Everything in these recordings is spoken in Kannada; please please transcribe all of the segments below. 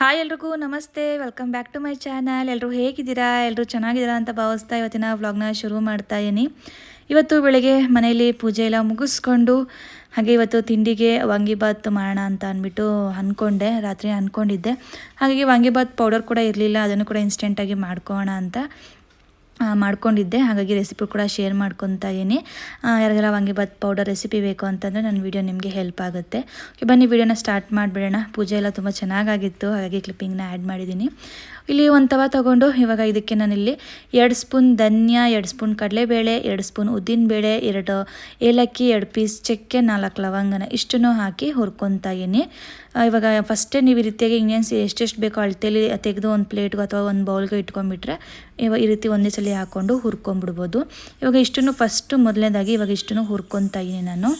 ಹಾಯ್ ಎಲ್ರಿಗೂ, ನಮಸ್ತೆ. Welcome back to my channel ಎಲ್ಲರೂ ಹೇಗಿದ್ದೀರಾ? ಎಲ್ಲರೂ ಚೆನ್ನಾಗಿದ್ದೀರಾ ಅಂತ ಭಾವಿಸ್ತಾ ಇವತ್ತಿನ ವ್ಲಾಗ್ನ ಶುರು ಮಾಡ್ತಾ ಇದ್ದೀನಿ. ಇವತ್ತು ಬೆಳಗ್ಗೆ ಮನೆಯಲ್ಲಿ ಪೂಜೆ ಎಲ್ಲ ಮುಗಿಸ್ಕೊಂಡು, ಹಾಗೆ ಇವತ್ತು ತಿಂಡಿಗೆ ವಾಂಗಿಬಾತ್ ಮಾಡೋಣ ಅಂತ ಅಂದ್ಬಿಟ್ಟು ಅಂದ್ಕೊಂಡೆ ರಾತ್ರಿ ಅಂದ್ಕೊಂಡಿದ್ದೆ ಹಾಗಾಗಿ ವಾಂಗಿಬಾತ್ ಪೌಡರ್ ಕೂಡ ಇರಲಿಲ್ಲ, ಅದನ್ನು ಕೂಡ ಇನ್ಸ್ಟೆಂಟಾಗಿ ಮಾಡ್ಕೋಣ ಅಂತ. ಮಾಡ್ಕೊಂಡಿದ್ದೆ. ಹಾಗಾಗಿ ರೆಸಿಪಿ ಕೂಡ ಶೇರ್ ಮಾಡ್ಕೊತಾ ಇದ್ದೀನಿ. ಯಾರಿಗೆಲ್ಲ ವಾಂಗಿಬಾತ್ ಪೌಡರ್ ರೆಸಿಪಿ ಬೇಕು ಅಂತಂದರೆ ನನ್ನ ವಿಡಿಯೋ ನಿಮಗೆ ಹೆಲ್ಪ್ ಆಗುತ್ತೆ. ಓಕೆ ಬನ್ನಿ ವಿಡಿಯೋನ ಸ್ಟಾರ್ಟ್ ಮಾಡಿಬಿಡೋಣ. ಪೂಜೆ ಎಲ್ಲ ತುಂಬ ಚೆನ್ನಾಗಾಗಿತ್ತು. ಹಾಗಾಗಿ ಕ್ಲಿಪ್ಪಿಂಗ್ನ ಆ್ಯಡ್ ಮಾಡಿದ್ದೀನಿ. ಇಲ್ಲಿ ಒಂದು ತವ ತೊಗೊಂಡು ಇವಾಗ ಇದಕ್ಕೆ ನಾನಿಲ್ಲಿ ಎರಡು ಸ್ಪೂನ್ ಧನ್ಯ, ಎರಡು ಸ್ಪೂನ್ ಕಡಲೆಬೇಳೆ, ಎರಡು ಸ್ಪೂನ್ ಉದ್ದಿನಬೇಳೆ, ಎರಡು ಏಲಕ್ಕಿ, ಎರಡು ಪೀಸ್ ಚಕ್ಕೆ, ನಾಲ್ಕು ಲವಂಗನ ಇಷ್ಟನ್ನು ಹಾಕಿ ಹುರ್ಕೊತಾ ಇದ್ದೀನಿ. ಇವಾಗ ಫಸ್ಟೇ ನೀವು ಈ ರೀತಿಯಾಗಿ ಇಂಗ್ರೀಡಿಯನ್ಸ್ ಎಷ್ಟೆಷ್ಟು ಬೇಕೋ ಅಳತೆಯಲ್ಲಿ ತೆಗೆದು ಒಂದು ಪ್ಲೇಟ್ಗೆ ಅಥವಾ ಒಂದು ಬೌಲ್ಗೆ ಇಟ್ಕೊಂಡ್ಬಿಟ್ರೆ ಇವಾಗ ಈ ರೀತಿ ಒಂದೇ ಸಲ ಹಾಕ್ಕೊಂಡು ಹುರ್ಕೊಂಬಿಡ್ಬೋದು ಇವಾಗ ಇಷ್ಟನ್ನು ಫಸ್ಟು ಮೊದಲನೇದಾಗಿ ಇವಾಗ ಇಷ್ಟನ್ನು ಹುರ್ಕೊತಾ ಇದ್ದೀನಿ ನಾನು.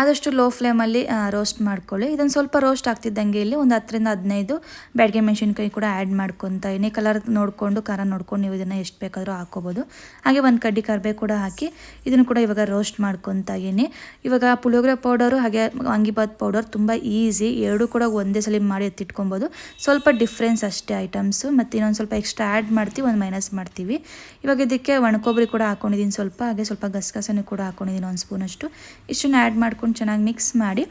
ಆದಷ್ಟು ಲೋ ಫ್ಲೇಮಲ್ಲಿ ರೋಸ್ಟ್ ಮಾಡ್ಕೊಳ್ಳಿ. ಇದನ್ನು ಸ್ವಲ್ಪ ರೋಸ್ಟ್ ಆಗ್ತಿದ್ದಂಗೆ ಇಲ್ಲಿ ಒಂದು ಹತ್ತರಿಂದ ಹದಿನೈದು ಬ್ಯಾಡಿಗೆ ಮೆಣಸಿನ್ಕಾಯಿ ಕೂಡ ಆ್ಯಡ್ ಮಾಡ್ಕೊತಾ ಕಲರ್ ನೋಡಿಕೊಂಡು, ಖಾರ ನೋಡ್ಕೊಂಡು ನೀವು ಇದನ್ನು ಎಷ್ಟು ಬೇಕಾದರೂ ಹಾಕೋಬೋದು ಹಾಗೆ ಒಂದು ಕಡ್ಡಿ ಕರ್ಬೇ ಕೂಡ ಹಾಕಿ ಇದನ್ನು ಕೂಡ ಇವಾಗ ರೋಸ್ಟ್ ಮಾಡ್ಕೊತ ಇದ್ದೀನಿ ಇವಾಗ ಪುಳಿಯೋಗರೆ ಪೌಡರು ಹಾಗೆ ವಾಂಗಿಬಾತ್ ಪೌಡರ್ ತುಂಬ ಈಸಿ ಎರಡೂ ಕೂಡ ಒಂದೇ ಸಲ ಮಾಡಿ ಎತ್ತಿಟ್ಕೊಬೋದು. ಸ್ವಲ್ಪ ಡಿಫ್ರೆನ್ಸ್ ಅಷ್ಟೇ ಐಟಮ್ಸು ಮತ್ತು ಇನ್ನೊಂದು ಸ್ವಲ್ಪ ಎಕ್ಸ್ಟ್ರಾ ಆ್ಯಡ್ ಮಾಡ್ತೀವಿ, ಒಂದು ಮೈನಸ್ ಮಾಡ್ತೀವಿ. ಇವಾಗ ಇದಕ್ಕೆ ಒಣಕೊಬ್ಬರಿ ಕೂಡ ಹಾಕೊಂಡಿದ್ದೀನಿ ಸ್ವಲ್ಪ. ಹಾಗೆ ಸ್ವಲ್ಪ ಗಸಗಸನೂ ಕೂಡ ಹಾಕೊಂಡಿದ್ದೀನಿ ಒಂದು ಸ್ಪೂನಷ್ಟು ಇಷ್ಟನ್ನು ಆ್ಯಡ್ ಮಾಡ್ಕೊಂಡು ಚೆನ್ನಾಗಿ ಮಿಕ್ಸ್ ಮಾಡಿ,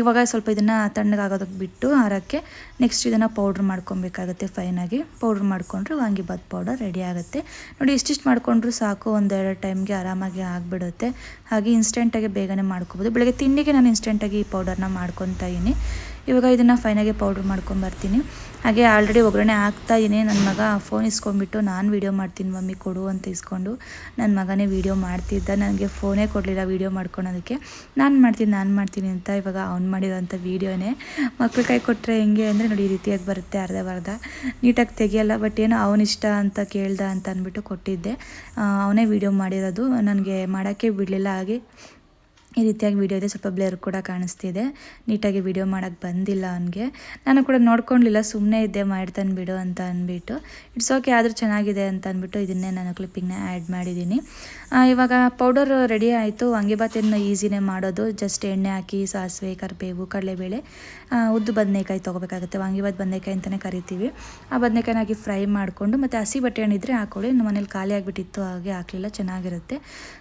ಇವಾಗ ಸ್ವಲ್ಪ ಇದನ್ನು ತಣ್ಣಗಾಗೋದಕ್ಕೆ ಬಿಟ್ಟು ಆರಕ್ಕೆ ನೆಕ್ಸ್ಟ್ ಇದನ್ನು ಪೌಡ್ರ್ ಮಾಡ್ಕೊಬೇಕಾಗುತ್ತೆ ಫೈನಾಗಿ ಪೌಡ್ರ್ ಮಾಡಿಕೊಂಡ್ರೆ ವಾಂಗಿಬಾತ್ ಪೌಡರ್ ರೆಡಿ ಆಗುತ್ತೆ. ನೋಡಿ, ಇಷ್ಟಿಷ್ಟು ಮಾಡಿಕೊಂಡ್ರೂ ಸಾಕು, ಒಂದೆರಡು ಟೈಮ್ಗೆ ಆರಾಮಾಗಿ ಆಗಿಬಿಡುತ್ತೆ. ಹಾಗೆ ಇನ್ಸ್ಟೆಂಟಾಗಿ ಬೇಗನೆ ಮಾಡ್ಕೊಬೋದು. ಬೆಳಗ್ಗೆ ತಿಂಡಿಗೆ ನಾನು ಇನ್ಸ್ಟೆಂಟಾಗಿ ಈ ಪೌಡರ್ನ ಮಾಡ್ಕೊತಾ ಇದ್ದೀನಿ. ಇವಾಗ ಇದನ್ನು ಫೈನಾಗೆ ಪೌಡ್ರ್ ಮಾಡ್ಕೊಂಬರ್ತೀನಿ ಹಾಗೆ ಆಲ್ರೆಡಿ ಒಗ್ಗರಣೆ ಹಾಕ್ತಾ ಇದ್ದೀನಿ ನನ್ನ ಮಗ ಫೋನ್ ಇಸ್ಕೊಂಡ್ಬಿಟ್ಟು ನಾನು ವೀಡಿಯೋ ಮಾಡ್ತೀನಿ. ಮಮ್ಮಿ, ಕೊಡು ಅಂತ ಇಸ್ಕೊಂಡು ನನ್ನ ಮಗನೇ ವೀಡಿಯೋ ಮಾಡ್ತಿದ್ದ. ನನಗೆ ಫೋನೇ ಕೊಡಲಿಲ್ಲ ವೀಡಿಯೋ ಮಾಡ್ಕೊಳೋದಕ್ಕೆ. ನಾನು ಮಾಡ್ತೀನಿ ನಾನು ಮಾಡ್ತೀನಿ ಅಂತ ಇವಾಗ ಅವ್ನು ಮಾಡಿರೋಂಥ ವೀಡಿಯೋನೇ ಮಕ್ಳ ಕೈ ಕೊಟ್ಟರೆ ಹೆಂಗೆ ಅಂದರೆ ನೋಡಿ, ಈ ರೀತಿಯಾಗಿ ಬರುತ್ತೆ ಅರ್ಧ ಅರ್ಧ ನೀಟಾಗಿ ತೆಗಿಯಲ್ಲ ಬಟ್ ಏನೋ ಅವನಿಷ್ಟ ಅಂತ ಕೇಳ್ದ ಅಂತ ಅಂದ್ಬಿಟ್ಟು ಕೊಟ್ಟಿದ್ದೆ. ಅವನೇ ವೀಡಿಯೋ ಮಾಡಿರೋದು. ನನಗೆ ಮಾಡೋಕ್ಕೆ ಬಿಡಲಿಲ್ಲ. ಹಾಗೆ ಈ ರೀತಿಯಾಗಿ ವಿಡಿಯೋ ಇದೆ ಸ್ವಲ್ಪ ಬ್ಲೇರ್ ಕೂಡ ಕಾಣಿಸ್ತಿದೆ. ನೀಟಾಗಿ ವಿಡಿಯೋ ಮಾಡೋಕ್ಕೆ ಬಂದಿಲ್ಲ ಅವನಿಗೆ. ನಾನು ಕೂಡ ನೋಡ್ಕೊಳ್ಲಿಲ್ಲ ಸುಮ್ಮನೆ ಇದ್ದೆ ಮಾಡ್ತಾನೆ ಬಿಡು ಅಂತ ಅಂದ್ಬಿಟ್ಟು. ಇಟ್ಸ್ ಓಕೆ ಆದರೂ ಚೆನ್ನಾಗಿದೆ ಅಂತ ಅಂದ್ಬಿಟ್ಟು ಇದನ್ನೇ ನಾನು ಕ್ಲಿಪ್ಪಿಂಗ್ನ ಆ್ಯಡ್ ಮಾಡಿದ್ದೀನಿ. ಇವಾಗ ಪೌಡರ್ ರೆಡಿ ಆಯಿತು. ವಾಂಗಿಬಾತ್ ಏನು ಈಸಿನೇ ಮಾಡೋದು. ಜಸ್ಟ್ ಎಣ್ಣೆ ಹಾಕಿ, ಸಾಸಿವೆ, ಕರಿಬೇವು, ಕಡಲೆಬೇಳೆ ಉದ್ದು ಬದನೆಕಾಯಿ ತೊಗೋಬೇಕಾಗುತ್ತೆ. ವಾಂಗಿಬಾತ್ ಬದನೆಕಾಯಿ ಅಂತಲೇ ಕರಿತೀವಿ. ಆ ಬದನೆಕಾಯಿನ ಹಾಕಿ ಫ್ರೈ ಮಾಡಿಕೊಂಡು, ಮತ್ತು ಹಸಿ ಬಟ್ಟೆ ಹಣ್ಣಿದ್ರೆ ಹಾಕೊಳ್ಳಿ. ನಮ್ಮ ಮನೇಲಿ ಖಾಲಿ ಆಗಿಬಿಟ್ಟಿತ್ತು ಹಾಗೆ ಹಾಕಲಿಲ್ಲ, ಚೆನ್ನಾಗಿರುತ್ತೆ.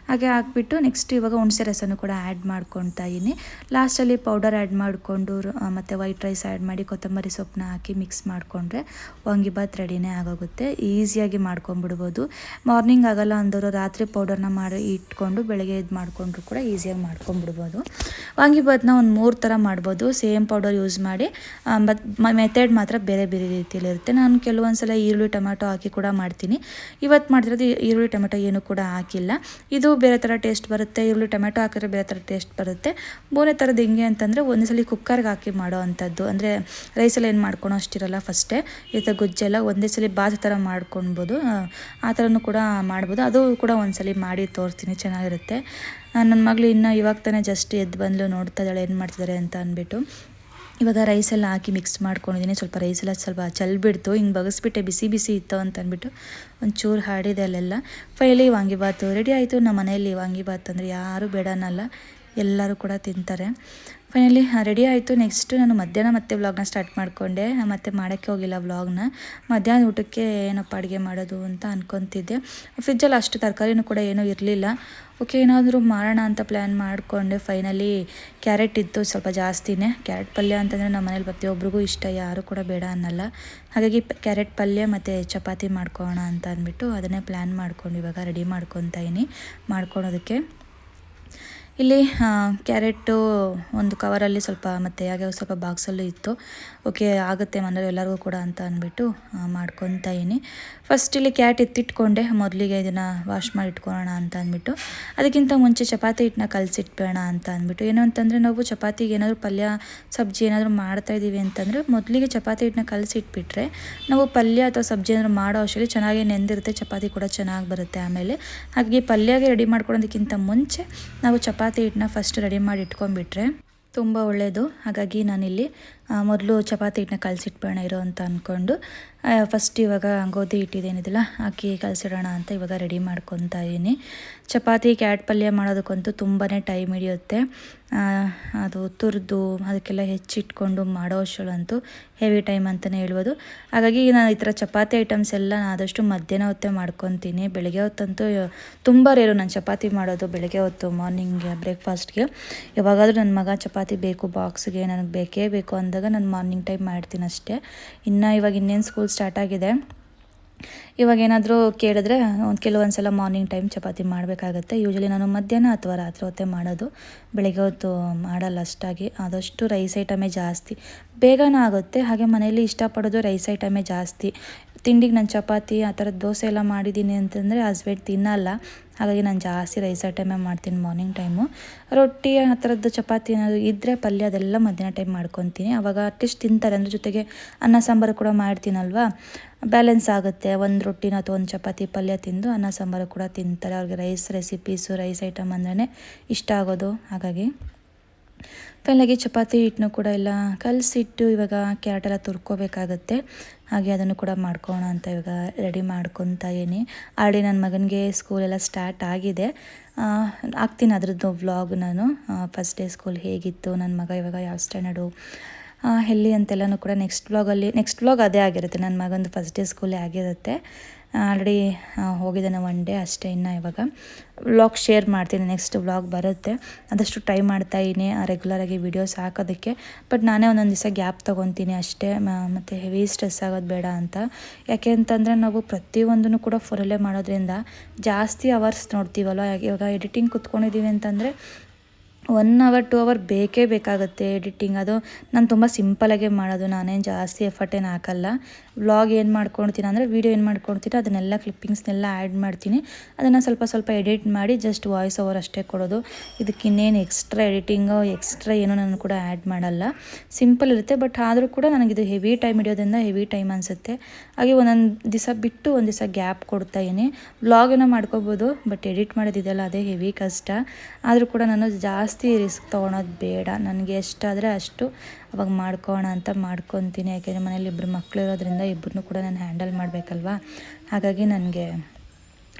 ಹಾಗೆ ಹಾಕ್ಬಿಟ್ಟು ನೆಕ್ಸ್ಟ್ ಇವಾಗ ಹುಣಸೆ ರಸನೂ ಕೂಡ ಆ್ಯಡ್ ಮಾಡ್ಕೊತಾ ಇದ್ದೀನಿ ಲಾಸ್ಟಲ್ಲಿ ಪೌಡರ್ ಆ್ಯಡ್ ಮಾಡಿಕೊಂಡು ಮತ್ತು ವೈಟ್ ರೈಸ್ ಆ್ಯಡ್ ಮಾಡಿ ಕೊತ್ತಂಬರಿ ಸೊಪ್ಪನ್ನ ಹಾಕಿ ಮಿಕ್ಸ್ ಮಾಡಿಕೊಂಡ್ರೆ ವಾಂಗಿಬಾತ್ ರೆಡಿನೇ ಆಗೋಗುತ್ತೆ. ಈಸಿಯಾಗಿ ಮಾಡ್ಕೊಂಬಿಡ್ಬೋದು ಮಾರ್ನಿಂಗ್ ಆಗಲ್ಲ ಅಂದವರು ರಾತ್ರಿ ಪೌಡರ್ನ ಮಾಡಿ ಇಟ್ಕೊಂಡು ಬೆಳಗ್ಗೆ ಇದು ಮಾಡಿಕೊಂಡ್ರು ಕೂಡ ಈಸಿಯಾಗಿ ಮಾಡ್ಕೊಂಬಿಡ್ಬೋದು ವಾಂಗಿಬಾತ್ನ ಒಂದು ಮೂರು ಥರ ಮಾಡ್ಬೋದು. ಸೇಮ್ ಪೌಡರ್ ಯೂಸ್ ಮಾಡಿ ಮೆಥಡ್ ಮಾತ್ರ ಬೇರೆ ಬೇರೆ ರೀತಿಯಲ್ಲಿ ಇರುತ್ತೆ ನಾನು ಕೆಲವೊಂದು ಸಲ ಈರುಳ್ಳಿ ಟೊಮ್ಯಾಟೊ ಹಾಕಿ ಕೂಡ ಮಾಡ್ತೀನಿ. ಇವತ್ತು ಮಾಡ್ತಿರೋದು ಈರುಳ್ಳಿ ಟೊಮೆಟೊ ಏನು ಕೂಡ ಹಾಕಿಲ್ಲ. ಇದು ಬೇರೆ ಥರ ಟೇಸ್ಟ್ ಬರುತ್ತೆ. ಈರುಳ್ಳಿ ಟೊಮೆಟೊ ಹಾಕಿದ್ರೆ ಬೇರೆ ಥರ ಟೇಸ್ಟ್ ಬರುತ್ತೆ. ಬೋನೆ ಥರದ್ದು ಹೆಂಗೆ ಅಂತಂದರೆ ಒಂದೇ ಸಲ ಕುಕ್ಕರ್ಗೆ ಹಾಕಿ ಮಾಡೋ ಅಂಥದ್ದು. ಅಂದರೆ ರೈಸಲ್ಲಿ ಏನು ಮಾಡ್ಕೊಳೋ ಅಷ್ಟಿರಲ್ಲ ಫಸ್ಟೇ ಈ ಥರ ಗೊಜ್ಜೆಲ್ಲ ಒಂದೇ ಸಲ ಬಾತು ಥರ ಮಾಡ್ಕೊಳ್ಬೋದು ಆ, ಥರನೂ ಕೂಡ ಮಾಡ್ಬೋದು. ಅದು ಕೂಡ ಒಂದ್ಸಲಿ ಮಾಡಿ ತೋರಿಸ್ತೀನಿ. ಚೆನ್ನಾಗಿರುತ್ತೆ. ನನ್ನ ಮಗಳು ಇನ್ನು ಇವಾಗ ತಾನೇ ಜಸ್ಟ್ ಎದ್ದು ಬಂದಲು ನೋಡ್ತಾ ಇದ್ದಾಳೆ. ಏನು ಮಾಡ್ತಿದ್ದಾರೆ ಅಂತ ಅಂದ್ಬಿಟ್ಟು ಇವಾಗ ರೈಸೆಲ್ಲ ಹಾಕಿ ಮಿಕ್ಸ್ ಮಾಡ್ಕೊಂಡಿದ್ದೀನಿ. ಸ್ವಲ್ಪ ರೈಸೆಲ್ಲ ಸ್ವಲ್ಪ ಚಲ್ಬಿಡ್ತು. ಹಿಂಗೆ ಬಗಸ್ಬಿಟ್ಟೆ, ಬಿಸಿ ಬಿಸಿ ಇತ್ತು ಅಂತ ಅಂದ್ಬಿಟ್ಟು ಒಂಚೂರು ಹಾಡಿದೆ ಅಲ್ಲೆಲ್ಲ. ಫೈಲಿ ವಾಂಗಿಬಾತು ರೆಡಿ ಆಯಿತು. ನಮ್ಮ ಮನೆಯಲ್ಲಿ ವಾಂಗಿಬಾತ್ ಅಂದರೆ ಯಾರೂ ಬೇಡನಲ್ಲ. ಎಲ್ಲರೂ ಕೂಡ ತಿಂತಾರೆ. ಫೈನಲಿ ರೆಡಿ ಆಯಿತು. ನೆಕ್ಸ್ಟು ನಾನು ಮಧ್ಯಾಹ್ನ ಮತ್ತೆ ವ್ಲಾಗ್ನ ಸ್ಟಾರ್ಟ್ ಮಾಡಿಕೊಂಡೆ. ಮತ್ತೆ ಮಾಡೋಕ್ಕೆ ಹೋಗಿಲ್ಲ ವ್ಲಾಗ್ನ ಮಧ್ಯಾಹ್ನ ಊಟಕ್ಕೆ ಏನಪ್ಪ ಅಡುಗೆ ಮಾಡೋದು ಅಂತ ಅಂದ್ಕೊತಿದ್ದೆ ಫ್ರಿಜ್ಜಲ್ಲಿ ಅಷ್ಟು ತರಕಾರಿನೂ ಕೂಡ ಏನೂ ಇರಲಿಲ್ಲ. ಓಕೆ ಏನಾದರೂ ಮಾಡೋಣ ಅಂತ ಪ್ಲ್ಯಾನ್ ಮಾಡಿಕೊಂಡೆ. ಫೈನಲಿ ಕ್ಯಾರೆಟ್ ಇತ್ತು ಸ್ವಲ್ಪ ಜಾಸ್ತಿನೇ. ಕ್ಯಾರೆಟ್ ಪಲ್ಯ ಅಂತಂದರೆ ನಮ್ಮ ಮನೇಲಿ ಪ್ರತಿಯೊಬ್ಬರಿಗೂ ಇಷ್ಟ. ಯಾರು ಕೂಡ ಬೇಡ ಅನ್ನಲ್ಲ. ಹಾಗಾಗಿ ಕ್ಯಾರೆಟ್ ಪಲ್ಯ ಮತ್ತು ಚಪಾತಿ ಮಾಡ್ಕೊಳ್ಳೋಣ ಅಂತ ಅಂದ್ಬಿಟ್ಟು ಅದನ್ನೇ ಪ್ಲ್ಯಾನ್ ಮಾಡ್ಕೊಂಡು ಇವಾಗ ರೆಡಿ ಮಾಡ್ಕೊತಾ ಇದೀನಿ. ಮಾಡ್ಕೊಳೋದಕ್ಕೆ. ಇಲ್ಲಿ ಕ್ಯಾರೆಟು ಒಂದು ಕವರಲ್ಲಿ ಸ್ವಲ್ಪ ಮತ್ತು ಹಾಗೆ ಸ್ವಲ್ಪ ಬಾಕ್ಸಲ್ಲೂ ಇತ್ತು. ಓಕೆ, ಆಗುತ್ತೆ ಮನೇಲಿ ಎಲ್ಲರಿಗೂ ಕೂಡ ಅಂತ ಅಂದ್ಬಿಟ್ಟು ಮಾಡ್ಕೊತಾ ಫಸ್ಟ್ ಇಲ್ಲಿ ಕ್ಯಾಟ್ ಎತ್ತಿಟ್ಕೊಂಡೆ. ಮೊದಲಿಗೆ ಇದನ್ನು ವಾಶ್ ಮಾಡಿ ಇಟ್ಕೊಳ್ಳೋಣ ಅಂತ ಅಂದ್ಬಿಟ್ಟು ಅದಕ್ಕಿಂತ ಮುಂಚೆ ಚಪಾತಿ ಹಿಟ್ಟನ್ನ ಕಲಸಿಟ್ಬೇಡ ಅಂತ ಅಂದ್ಬಿಟ್ಟು ಏನು ಅಂತಂದರೆ, ನಾವು ಚಪಾತಿಗೆ ಏನಾದರೂ ಪಲ್ಯ, ಸಬ್ಜಿ ಏನಾದರೂ ಮಾಡ್ತಾ ಇದ್ದೀವಿ ಅಂತಂದರೆ, ಮೊದಲಿಗೆ ಚಪಾತಿ ಹಿಟ್ಟನ್ನ ಕಲಸಿಟ್ಬಿಟ್ರೆ, ನಾವು ಪಲ್ಯ ಅಥವಾ ಸಬ್ಜಿ ಏನಾದರೂ ಮಾಡೋ ಅಷ್ಟರಲ್ಲಿ ಚೆನ್ನಾಗಿ ನೆಂದಿರುತ್ತೆ. ಚಪಾತಿ ಕೂಡ ಚೆನ್ನಾಗಿ ಬರುತ್ತೆ ಆಮೇಲೆ. ಹಾಗೆ ಪಲ್ಯಗೆ ರೆಡಿ ಮಾಡ್ಕೊಳ್ಳೋದಕ್ಕಿಂತ ಮುಂಚೆ, ನಾವು ಚಪಾತಿ ಹಿಟ್ಟನ್ನ ಫಸ್ಟ್ ರೆಡಿ ಮಾಡಿ ಇಟ್ಕೊಂಡ್ಬಿಟ್ರೆ ತುಂಬ ಒಳ್ಳೆಯದು ಹಾಗಾಗಿ ನಾನಿಲ್ಲಿ ಮೊದಲು ಚಪಾತಿ ಹಿಟ್ಟನ್ನ ಕಲಸಿಟ್ಬೇಡ ಇರೋ ಅಂತ ಅಂದ್ಕೊಂಡು ಫಸ್ಟ್ ಇವಾಗ ಗೋಧಿ ಹಿಟ್ಟಿದೇನಿದಿಲ್ಲ ಅಕ್ಕಿ ಕಲಸಿಡೋಣ ಅಂತ ಇವಾಗ ರೆಡಿ ಮಾಡ್ಕೊತಾ ಇದ್ದೀನಿ. ಚಪಾತಿ ಕ್ಯಾಟ್ ಪಲ್ಯ ಮಾಡೋದಕ್ಕಂತೂ ತುಂಬಾ ಟೈಮ್ ಹಿಡಿಯುತ್ತೆ. ಅದು ತುರಿದು ಅದಕ್ಕೆಲ್ಲ ಹೆಚ್ಚಿಟ್ಕೊಂಡು ಮಾಡೋ ಅಷ್ಟರಲ್ಲಂತೂ ಹೆವಿ ಟೈಮ್ ಅಂತಲೇ ಹೇಳ್ಬೋದು. ಹಾಗಾಗಿ ನಾನು ಈ ಥರ ಚಪಾತಿ ಐಟಮ್ಸ್ ಎಲ್ಲ ನಾನು ಆದಷ್ಟು ಮಧ್ಯಾಹ್ನ ಹೊತ್ತೇ ಮಾಡ್ಕೊತೀನಿ. ಬೆಳಗ್ಗೆ ಹೊತ್ತಂತೂ ತುಂಬ ರೇರು ನಾನು ಚಪಾತಿ ಮಾಡೋದು ಬೆಳಗ್ಗೆ ಹೊತ್ತು ಮಾರ್ನಿಂಗ್ ಬ್ರೇಕ್ಫಾಸ್ಟ್ಗೆ ಯಾವಾಗಾದರೂ ನನ್ನ ಮಗ ಚಪಾತಿ ಬೇಕು ಬಾಕ್ಸ್ಗೆ ನನಗೆ ಬೇಕೇ ಬೇಕು ಅಂದಾಗ ನಾನು ಮಾರ್ನಿಂಗ್ ಟೈಮ್ ಮಾಡ್ತೀನಿ ಅಷ್ಟೇ. ಇನ್ನು ಇವಾಗ ಇನ್ನೇನು ಸ್ಕೂಲ್ ಸ್ಟಾರ್ಟ್ ಆಗಿದೆ. ಇವಾಗ ಏನಾದರೂ ಕೇಳಿದ್ರೆ ಒಂದು ಕೆಲವೊಂದು ಸಲ ಮಾರ್ನಿಂಗ್ ಟೈಮ್ ಚಪಾತಿ ಮಾಡಬೇಕಾಗತ್ತೆ. ಯೂಶಲಿ ನಾನು ಮಧ್ಯಾಹ್ನ ಅಥವಾ ರಾತ್ರಿ ಹೊತ್ತೇ ಮಾಡೋದು. ಬೆಳಗ್ಗೆ ಹೊತ್ತು ಮಾಡಲ್ಲ ಅಷ್ಟಾಗಿ. ಆದಷ್ಟು ರೈಸ್ ಐಟಮೇ ಜಾಸ್ತಿ. ಬೇಗನೂ ಆಗುತ್ತೆ. ಹಾಗೆ ಮನೆಯಲ್ಲಿ ಇಷ್ಟಪಡೋದು ರೈಸ್ ಐಟಮೇ ಜಾಸ್ತಿ. ತಿಂಡಿಗೆ ನಾನು ಚಪಾತಿ ಆ ಥರದ ದೋಸೆ ಎಲ್ಲ ಮಾಡಿದ್ದೀನಿ ಅಂತಂದರೆ ಹಸ್ಬೆಂಡ್ ತಿನ್ನಲ್ಲ. ಹಾಗಾಗಿ ನಾನು ಜಾಸ್ತಿ ರೈಸ್ ಐಟಮೇ ಮಾಡ್ತೀನಿ ಮಾರ್ನಿಂಗ್ ಟೈಮು. ರೊಟ್ಟಿ ಆ ಥರದ್ದು ಚಪಾತಿ ಏನಾದರೂ ಇದ್ದರೆ ಪಲ್ಯ ಅದೆಲ್ಲ ಮಧ್ಯಾಹ್ನ ಟೈಮ್ ಮಾಡ್ಕೊತೀನಿ. ಆವಾಗ ಅಟ್ಲೀಸ್ಟ್ ತಿಂತಾರೆ. ಅಂದ್ರೆ ಜೊತೆಗೆ ಅನ್ನ ಸಾಂಬಾರು ಕೂಡ ಮಾಡ್ತೀನಲ್ವಾ? ಬ್ಯಾಲೆನ್ಸ್ ಆಗುತ್ತೆ. ಒಂದು ರೊಟ್ಟಿನ ಅಥವಾ ಒಂದು ಚಪಾತಿ ಪಲ್ಯ ತಿಂದು ಅನ್ನ ಸಾಂಬಾರು ಕೂಡ ತಿಂತಾರೆ. ಅವ್ರಿಗೆ ರೈಸ್ ರೆಸಿಪೀಸು, ರೈಸ್ ಐಟಮ್ ಅಂದ್ರೇ ಇಷ್ಟ ಆಗೋದು. ಹಾಗಾಗಿ ಫೈನಲಾಗಿ ಚಪಾತಿ ಹಿಟ್ಟನ್ನು ಕೂಡ ಎಲ್ಲ ಕಲಸಿಟ್ಟು ಇವಾಗ ಕ್ಯಾರೆಟ್ ಎಲ್ಲ ತುರ್ಕೋಬೇಕಾಗತ್ತೆ. ಹಾಗೆ ಅದನ್ನು ಕೂಡ ಮಾಡ್ಕೋಣ ಅಂತ ಇವಾಗ ರೆಡಿ ಮಾಡ್ಕೊತಾ ಇದ್ದೀನಿ. ಆಲ್ರೆಡಿ ನನ್ನ ಮಗನಿಗೆ ಸ್ಕೂಲೆಲ್ಲ ಸ್ಟಾರ್ಟ್ ಆಗಿದೆ. ಆಗ್ತೀನಿ ಅದರದ್ದು ವ್ಲಾಗ್ ನಾನು. ಫಸ್ಟ್ ಡೇ ಸ್ಕೂಲ್ ಹೇಗಿತ್ತು ನನ್ನ ಮಗ ಇವಾಗ ಯಾವ ಸ್ಟ್ಯಾಂಡರ್ಡು ಎಲ್ಲಿ ಅಂತೆಲ್ಲನೂ ಕೂಡ ನೆಕ್ಸ್ಟ್ ವ್ಲಾಗಲ್ಲಿ ನೆಕ್ಸ್ಟ್ ವ್ಲಾಗ್ ಅದೇ ಆಗಿರುತ್ತೆ. ನನ್ನ ಮಗಂದು ಫಸ್ಟ್ ಡೇ ಸ್ಕೂಲೇ ಆಗಿರುತ್ತೆ. ಆಲ್ರೆಡಿ ಹೋಗಿದ್ದಾನೆ ಒನ್ ಡೇ ಅಷ್ಟೇ ಇನ್ನು ಇವಾಗ. ವ್ಲಾಗ್ ಶೇರ್ ಮಾಡ್ತೀನಿ ನೆಕ್ಸ್ಟ್ ವ್ಲಾಗ್ ಬರುತ್ತೆ. ಆದಷ್ಟು ಟ್ರೈ ಮಾಡ್ತಾ ಇದ್ದೀನಿ ರೆಗ್ಯುಲರಾಗಿ ವೀಡಿಯೋಸ್ ಹಾಕೋದಕ್ಕೆ. ಬಟ್ ನಾನೇ ಒಂದೊಂದು ದಿವಸ ಗ್ಯಾಪ್ ತೊಗೊತೀನಿ ಅಷ್ಟೇ ಮತ್ತು ಹೆವಿ ಸ್ಟ್ರೆಸ್ ಆಗೋದು ಬೇಡ ಅಂತ. ಯಾಕೆ ಅಂತಂದರೆ ನಾವು ಪ್ರತಿಯೊಂದನ್ನು ಕೂಡ ಫೋನಲ್ಲೇ ಮಾಡೋದ್ರಿಂದ ಜಾಸ್ತಿ ಅವರ್ಸ್ ನೋಡ್ತೀವಲ್ಲ ಇವಾಗ ಎಡಿಟಿಂಗ್ ಕುತ್ಕೊಂಡಿದ್ದೀವಿ ಅಂತಂದರೆ ಒನ್ ಅವರ್ ಟು ಅವರ್ ಬೇಕೇ ಬೇಕಾಗುತ್ತೆ ಎಡಿಟಿಂಗ್ ಅದು ನಾನು ತುಂಬ ಸಿಂಪಲಾಗೆ ಮಾಡೋದು. ನಾನೇನು ಜಾಸ್ತಿ ಎಫರ್ಟ್ ಏನು ಹಾಕಲ್ಲ. ವ್ಲಾಗ್ ಏನು ಮಾಡ್ಕೊಳ್ತೀನಿ ಅಂದರೆ ವೀಡಿಯೋ ಏನು ಮಾಡ್ಕೊಳ್ತೀನಿ ಅದನ್ನೆಲ್ಲ ಕ್ಲಿಪ್ಪಿಂಗ್ಸ್ನೆಲ್ಲ ಆ್ಯಡ್ ಮಾಡ್ತೀನಿ. ಅದನ್ನು ಸ್ವಲ್ಪ ಸ್ವಲ್ಪ ಎಡಿಟ್ ಮಾಡಿ ಜಸ್ಟ್ ವಾಯ್ಸ್ ಓವರ್ ಅಷ್ಟೇ ಕೊಡೋದು. ಇದಕ್ಕೆ ಇನ್ನೇನು ಎಕ್ಸ್ಟ್ರಾ ಎಡಿಟಿಂಗು ಎಕ್ಸ್ಟ್ರಾ ಏನೂ ನಾನು ಕೂಡ ಆ್ಯಡ್ ಮಾಡಲ್ಲ. ಸಿಂಪಲ್ ಇರುತ್ತೆ ಬಟ್ ಆದರೂ ಕೂಡ ನನಗಿದು ಹೆವಿ ಟೈಮ್ ಹಿಡಿಯೋದ್ರಿಂದ ಹೆವಿ ಟೈಮ್ ಅನಿಸುತ್ತೆ. ಹಾಗೆ ಒಂದೊಂದು ದಿವಸ ಬಿಟ್ಟು ಒಂದು ದಿವಸ ಗ್ಯಾಪ್ ಕೊಡ್ತಾ ಇದೀನಿ ವ್ಲಾಗನ್ನು ಮಾಡ್ಕೋಬೋದು ಬಟ್ ಎಡಿಟ್ ಮಾಡೋದಿದೆಯಲ್ಲ, ಅದೇ ಹೆವಿ ಕಷ್ಟ. ಆದರೂ ಕೂಡ ನಾನು ಜಾಸ್ತಿ ರಿಸ್ಕ್ ತೊಗೊಳೋದು ಬೇಡ. ನನಗೆ ಎಷ್ಟಾದರೆ ಅಷ್ಟು ಅವಾಗ ಮಾಡ್ಕೋಣ ಅಂತ ಮಾಡ್ಕೊತೀನಿ. ಯಾಕೆಂದರೆ ಮನೇಲಿ ಇಬ್ಬರು ಮಕ್ಕಳು ಇರೋದ್ರಿಂದ ಇಬ್ಬರನ್ನೂ ಕೂಡ ನಾನು ಹ್ಯಾಂಡಲ್ ಮಾಡಬೇಕಲ್ವಾ? ಹಾಗಾಗಿ ನನಗೆ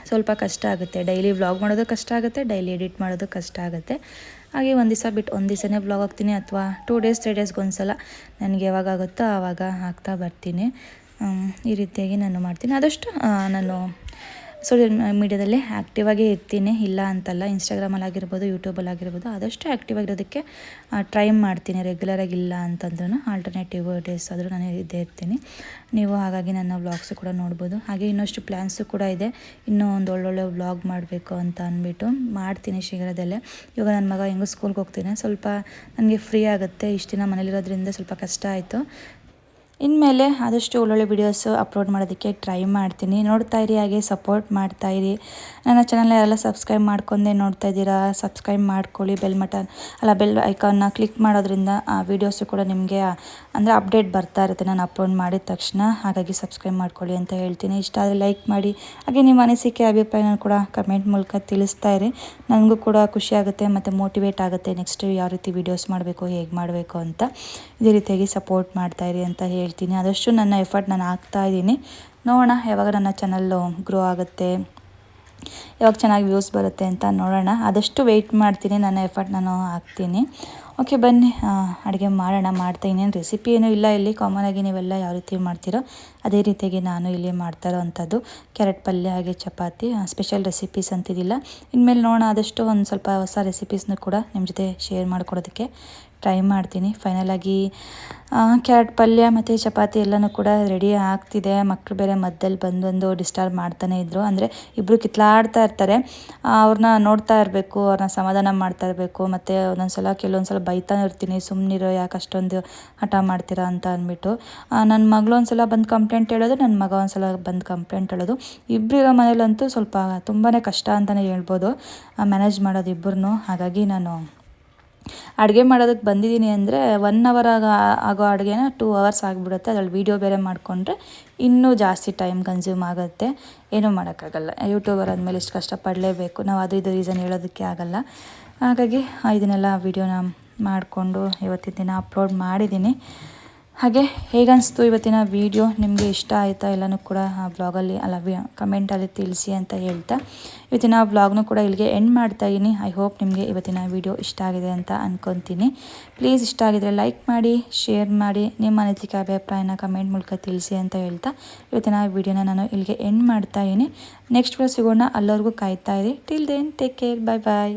ಸ್ವಲ್ಪ ಕಷ್ಟ ಆಗುತ್ತೆ. ಡೈಲಿ ವ್ಲಾಗ್ ಮಾಡೋದು ಕಷ್ಟ ಆಗುತ್ತೆ, ಡೈಲಿ ಎಡಿಟ್ ಮಾಡೋದು ಕಷ್ಟ ಆಗುತ್ತೆ. ಹಾಗೆ ಒಂದು ದಿವಸ ಬಿಟ್ಟು ಒಂದು ದಿವಸನೇ ವ್ಲಾಗ್ ಹಾಕ್ತೀನಿ ಅಥವಾ ಟೂ ಡೇಸ್ ತ್ರೀ ಡೇಸ್ಗೆ ಒಂದು ಸಲ ನನಗೆ ಯಾವಾಗ ಆಗುತ್ತೋ ಆವಾಗ ಹಾಕ್ತಾ ಬರ್ತೀನಿ. ಈ ರೀತಿಯಾಗಿ ನಾನು ಮಾಡ್ತೀನಿ. ಆದಷ್ಟು ನಾನು ಸೋಷಿಯಲ್ ಮೀಡಿಯಾದಲ್ಲಿ ಆಗಿ ಇರ್ತೀನಿ. ಇಲ್ಲ ಅಂತಲ್ಲ ಇನ್ಸ್ಟಾಗ್ರಾಮಲ್ಲಿ ಆಗಿರ್ಬೋದು ಯೂಟ್ಯೂಬಲ್ಲಿ ಆಗಿರ್ಬೋದು, ಆದಷ್ಟು ಆ್ಯಕ್ಟಿವ್ ಆಗಿರೋದಕ್ಕೆ ಟ್ರೈ ಮಾಡ್ತೀನಿ. ರೆಗ್ಯುಲರಾಗಿ ಇಲ್ಲ ಅಂತಂದ್ರೂ ಆಲ್ಟರ್ನೇಟಿವ್ ಡೇಸ್ ಆದರೂ ನಾನು ಇದ್ದೇ ಇರ್ತೀನಿ. ನೀವು ಹಾಗಾಗಿ ನನ್ನ ವ್ಲಾಗ್ಸು ಕೂಡ ನೋಡ್ಬೋದು. ಹಾಗೆ ಇನ್ನಷ್ಟು ಪ್ಲ್ಯಾನ್ಸು ಕೂಡ ಇದೆ. ಇನ್ನೂ ಒಂದು ಒಳ್ಳೊಳ್ಳೆ ವ್ಲಾಗ್ ಮಾಡಬೇಕು ಅಂತ ಅಂದ್ಬಿಟ್ಟು ಮಾಡ್ತೀನಿ ಶೀಘ್ರದಲ್ಲೇ. ಇವಾಗ ನನ್ನ ಮಗ ಹೆಂಗೋ ಸ್ಕೂಲ್ಗೆ ಹೋಗ್ತೀನಿ ಸ್ವಲ್ಪ ನನಗೆ ಫ್ರೀ ಆಗುತ್ತೆ. ಇಷ್ಟು ದಿನ ಮನೇಲಿರೋದ್ರಿಂದ ಸ್ವಲ್ಪ ಕಷ್ಟ ಆಯಿತು. ಇನ್ಮೇಲೆ ಆದಷ್ಟು ಒಳ್ಳೊಳ್ಳೆ ವೀಡಿಯೋಸ್ ಅಪ್ಲೋಡ್ ಮಾಡೋದಕ್ಕೆ ಟ್ರೈ ಮಾಡ್ತೀನಿ. ನೋಡ್ತಾ ಇರಿ, ಹಾಗೆ ಸಪೋರ್ಟ್ ಮಾಡ್ತಾ ಇರಿ. ನನ್ನ ಚಾನಲ್ ಯಾರೆಲ್ಲ ಸಬ್ಸ್ಕ್ರೈಬ್ ಮಾಡ್ಕೊಂಡೆ ನೋಡ್ತಾ ಇದ್ದೀರಾ ಸಬ್ಸ್ಕ್ರೈಬ್ ಮಾಡ್ಕೊಳ್ಳಿ ಬೆಲ್ ಮಟನ್ ಅಲ್ಲ ಬೆಲ್ ಐಕಾನ್ನ ಕ್ಲಿಕ್ ಮಾಡೋದ್ರಿಂದ ಆ ವೀಡಿಯೋಸು ಕೂಡ ನಿಮಗೆ ಅಂದರೆ ಅಪ್ಡೇಟ್ ಬರ್ತಾ ಇರುತ್ತೆ, ನಾನು ಅಪ್ಲೋಡ್ ಮಾಡಿದ ತಕ್ಷಣ. ಹಾಗಾಗಿ ಸಬ್ಸ್ಕ್ರೈಬ್ ಮಾಡ್ಕೊಳ್ಳಿ ಅಂತ ಹೇಳ್ತೀನಿ. ಇಷ್ಟ ಆದರೆ ಲೈಕ್ ಮಾಡಿ. ಹಾಗೆ ನಿಮ್ಮ ಅನಿಸಿಕೆ, ಅಭಿಪ್ರಾಯನ ಕೂಡ ಕಮೆಂಟ್ ಮೂಲಕ ತಿಳಿಸ್ತಾ ಇರಿ. ನನಗೂ ಕೂಡ ಖುಷಿ ಆಗುತ್ತೆ ಮತ್ತು ಮೋಟಿವೇಟ್ ಆಗುತ್ತೆ ನೆಕ್ಸ್ಟ್ ಯಾವ ರೀತಿ ವೀಡಿಯೋಸ್ ಮಾಡಬೇಕು, ಹೇಗೆ ಮಾಡಬೇಕು ಅಂತ. ಇದೇ ರೀತಿಯಾಗಿ ಸಪೋರ್ಟ್ ಮಾಡ್ತಾ ಇರಿ ಅಂತ ಹೇಳ್ತೀನಿ. ಆದಷ್ಟು ನನ್ನ ಎಫರ್ಟ್ ನಾನು ಹಾಕ್ತಾ ಇದ್ದೀನಿ. ನೋಡೋಣ, ಯಾವಾಗ ನನ್ನ ಚಾನಲ್ಲು ಗ್ರೋ ಆಗುತ್ತೆ, ಯಾವಾಗ ಚೆನ್ನಾಗಿ ವ್ಯೂಸ್ ಬರುತ್ತೆ ಅಂತ ನೋಡೋಣ. ಆದಷ್ಟು ವೆಯ್ಟ್ ಮಾಡ್ತೀನಿ, ನನ್ನ ಎಫರ್ಟ್ ನಾನು ಹಾಕ್ತೀನಿ. ಓಕೆ, ಬನ್ನಿ. ಅಡುಗೆ ಮಾಡೋಣ, ಮಾಡ್ತಾ ಇನ್ನೇನು ರೆಸಿಪಿ ಏನೂ ಇಲ್ಲ ಇಲ್ಲಿ. ಕಾಮನಾಗಿ ನೀವೆಲ್ಲ ಯಾವ ರೀತಿ ಮಾಡ್ತೀರೋ ಅದೇ ರೀತಿಯಾಗಿ ನಾನು ಇಲ್ಲಿ ಮಾಡ್ತಾ ಇರೋವಂಥದ್ದು. ಕ್ಯಾರೆಟ್ ಪಲ್ಯ ಹಾಗೆ ಚಪಾತಿ ಸ್ಪೆಷಲ್ ರೆಸಿಪೀಸ್ ಅಂತಿದ್ದಿಲ್ಲ ಇನ್ಮೇಲೆ ನೋಡೋಣ ಆದಷ್ಟು ಒಂದು ಸ್ವಲ್ಪ ಹೊಸ ರೆಸಿಪೀಸ್ನೂ ಕೂಡ ನಿಮ್ಮ ಜೊತೆ ಶೇರ್ ಮಾಡ್ಕೊಡೋದಕ್ಕೆ. ಟ್ರೈ ಮಾಡ್ತೀನಿ. ಫೈನಲಾಗಿ ಕ್ಯಾರೆಟ್ ಪಲ್ಯ ಮತ್ತು ಚಪಾತಿ ಎಲ್ಲನೂ ಕೂಡ ರೆಡಿ ಆಗ್ತಿದೆ. ಮಕ್ಕಳು ಬೇರೆ ಮಧ್ಯದಲ್ಲಿ ಬಂದು ಬಂದು ಡಿಸ್ಟರ್ಬ್ ಮಾಡ್ತಾನೆ ಇದ್ದರು ಅಂದರೆ ಇಬ್ಬರು ಕಿತ್ಲಾಡ್ತಾ ಇರ್ತಾರೆ. ಅವ್ರನ್ನ ನೋಡ್ತಾ ಇರಬೇಕು ಅವ್ರನ್ನ ಸಮಾಧಾನ ಮಾಡ್ತಾ ಇರಬೇಕು. ಮತ್ತು ಒಂದೊಂದು ಸಲ ಕೆಲವೊಂದು ಸಲ ಬೈತಾನೆ ಇರ್ತೀನಿ. ಸುಮ್ಮನಿರೋ ಯಾಕೆ ಅಷ್ಟೊಂದು ಹಠ ಮಾಡ್ತೀರಾ ಅಂತ ಅಂದ್ಬಿಟ್ಟು. ನನ್ನ ಮಗಳು ಒಂದು ಸಲ ಬಂದು ಕಂಪ್ಲೇಂಟ್ ಹೇಳೋದು ನನ್ನ ಮಗ ಒಂದು ಸಲ ಬಂದು ಕಂಪ್ಲೇಂಟ್ ಹೇಳೋದು. ಇಬ್ಬರಿರೋ ಮನೇಲಂತೂ ಸ್ವಲ್ಪ ತುಂಬಾ ಕಷ್ಟ ಅಂತಲೇ ಹೇಳ್ಬೋದು. ಮ್ಯಾನೇಜ್ ಮಾಡೋದು ಇಬ್ಬರನ್ನೂ ಹಾಗಾಗಿ ನಾನು ಅಡುಗೆ ಮಾಡೋದಕ್ಕೆ ಬಂದಿದ್ದೀನಿ ಅಂದರೆ ಒನ್ ಅವರ್ ಆಗ, ಆಗೋ ಅಡುಗೆನ ಟೂ ಅವರ್ಸ್ ಆಗಿಬಿಡುತ್ತೆ. ಅದ್ರಲ್ಲಿ ವೀಡಿಯೋ ಬೇರೆ ಮಾಡಿಕೊಂಡ್ರೆ ಇನ್ನೂ ಜಾಸ್ತಿ ಟೈಮ್ ಕನ್ಸ್ಯೂಮ್ ಆಗುತ್ತೆ. ಏನೂ ಮಾಡೋಕ್ಕಾಗಲ್ಲ. ಯೂಟ್ಯೂಬರ್ ಆದಮೇಲೆ ಇಷ್ಟು ಕಷ್ಟಪಡಲೇಬೇಕು. ನಾವು ಅದು ಇದು ರೀಸನ್ ಹೇಳೋದಕ್ಕೆ ಆಗಲ್ಲ. ಹಾಗಾಗಿ ಇದನ್ನೆಲ್ಲ ವೀಡಿಯೋನ ಮಾಡಿಕೊಂಡು ಇವತ್ತಿನ ದಿನ ಅಪ್ಲೋಡ್ ಮಾಡಿದ್ದೀನಿ. ಹಾಗೆ ಹೇಗನ್ನಿಸ್ತು ಇವತ್ತಿನ ವಿಡಿಯೋ ನಿಮಗೆ ಇಷ್ಟ ಆಯಿತಾ? ಎಲ್ಲನೂ ಕೂಡ ಆ ವ್ಲಾಗಲ್ಲಿ ಅಲ್ಲ ಕಮೆಂಟಲ್ಲಿ ತಿಳಿಸಿ ಅಂತ ಹೇಳ್ತಾ. ಇವತ್ತಿನ ಬ್ಲಾಗ್ನು ಕೂಡ ಇಲ್ಲಿಗೆ ಎಂಡ್ ಮಾಡ್ತಾ ಇದ್ದೀನಿ ಐ ಹೋಪ್ ನಿಮಗೆ ಇವತ್ತಿನ ವಿಡಿಯೋ ಇಷ್ಟ ಆಗಿದೆ ಅಂತ ಅಂದ್ಕೊತೀನಿ ಪ್ಲೀಸ್ ಇಷ್ಟ ಆಗಿದ್ರೆ ಲೈಕ್ ಮಾಡಿ ಶೇರ್ ಮಾಡಿ, ನಿಮ್ಮ ಅನಿಸಿಕೆ, ಅಭಿಪ್ರಾಯನ ಕಮೆಂಟ್ ಮೂಲಕ ತಿಳಿಸಿ ಅಂತ ಹೇಳ್ತಾ ಇವತ್ತಿನ ವಿಡಿಯೋನ ನಾನು ಇಲ್ಲಿಗೆ ಎಂಡ್ ಮಾಡ್ತಾ ಇದ್ದೀನಿ ನೆಕ್ಸ್ಟ್ ಕೂಡ ಸಿಗೋಣ. ಅಲ್ಲವರೆಗೂ ಕಾಯ್ತಾ ಇರಿ. Till then take care bye bye